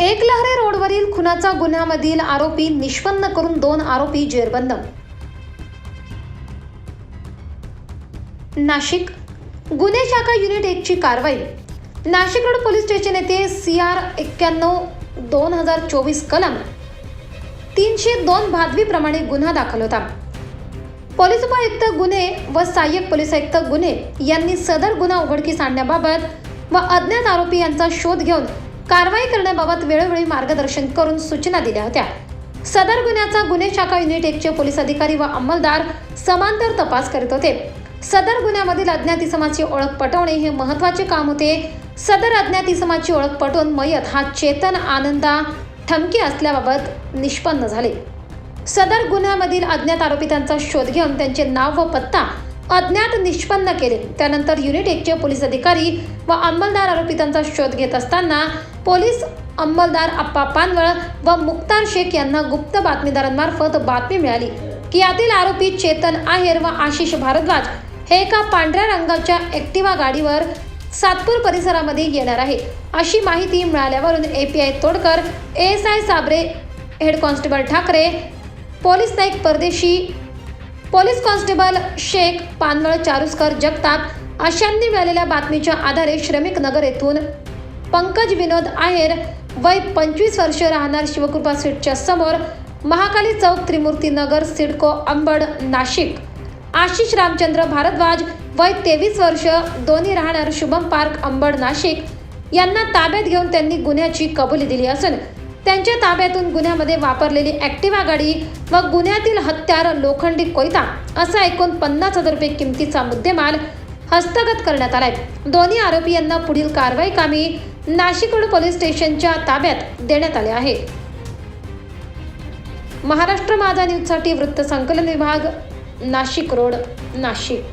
एकलहरे रोडवरील खुनाचा गुन्ह्यामधील आरोपी निष्पन्न करून दोन आरोपी जेरबंद. नाशिक गुन्हे शाखा युनिट एकची कारवाई. नाशिक रोड पोलीस स्टेशन येथे सी आर एक्क्याण्णव दोन हजार चोवीस कलम तीनशे दोन भादवीप्रमाणे गुन्हा दाखल होता. पोलीस उपायुक्त गुन्हे व सहाय्यक पोलीस आयुक्त गुन्हे यांनी सदर गुन्हा उघडकीस आणण्याबाबत व अज्ञात आरोपी यांचा शोध घेऊन कारवाई करण्याबाबत वेळोवेळी मार्गदर्शन करून सूचना दिल्या होत्या. सदर गुन्ह्याचा गुन्हे शाखा युनिट एकचे पोलीस अधिकारी व अंमलदार समांतर तपास करीत होते. सदर गुन्ह्यामधील अज्ञात इसमाची ओळख पटवणे हे महत्त्वाचे काम होते. सदर अज्ञात इसमाची ओळख पटवून मयत हा चेतन आनंदा ठमकी असल्याबाबत निष्पन्न झाले. सदर गुन्ह्यामधील अज्ञात आरोपितांचा शोध घेऊन त्यांचे नाव व पत्ता अज्ञात निष्पन्न केले. त्यानंतर युनिट एकचे पोलीस अधिकारी व अंमलदार आरोपितांचा शोध घेत असताना पोलीस अंमलदार अप्पा पानवळ व मुक्तार शेख यांना गुप्त बातमीदारांमार्फत बातमी मिळाली. की यातील आरोपी चेतन आहेर व आशिष भारद्वाज हे एका पांढऱ्या रंगाच्या ॲक्टिवा गाडीवर सातपूर परिसरामध्ये येणार आहे अशी माहिती मिळाल्यावरून A P I Todkar S I Sabre head constable Thackeray police Naik Pardeshi police constable Shaikh Panwal Charuskar Jagtap अशांनी मिळालेल्या बातमीच्या आधारे श्रमिक नगर येथून पंकज विनोद आहेर वय पंचवीस वर्ष राहणार शिवकृपा स्वीटच्या समोर महाकाली चौक त्रिमूर्ती नगर सिडको अंबड नाशिक. आशिष रामचंद्र भारद्वाज वय तेवीस वर्ष दोन्ही राहणार शुभम पार्क अंबड नाशिक. यांना ताब्यात घेऊन त्यांनी गुन्ह्याची कबुली दिली असून त्यांच्या ताब्यातून गुन्ह्यामध्ये वापरलेली ॲक्टिवा गाडी व गुन्ह्यातील हत्यार लोखंडी कोयता असा एकूण पन्नास हजार रुपये किमतीचा मुद्देमाल हस्तगत करण्यात आलाय. दोन्ही आरोपी यांना पुढील कारवाई कामी नाशिक रोड पोलीस स्टेशनच्या ताब्यात देण्यात आले आहे. महाराष्ट्र माझा न्यूजसाठी वृत्त संकलन विभाग नाशिक रोड नाशिक.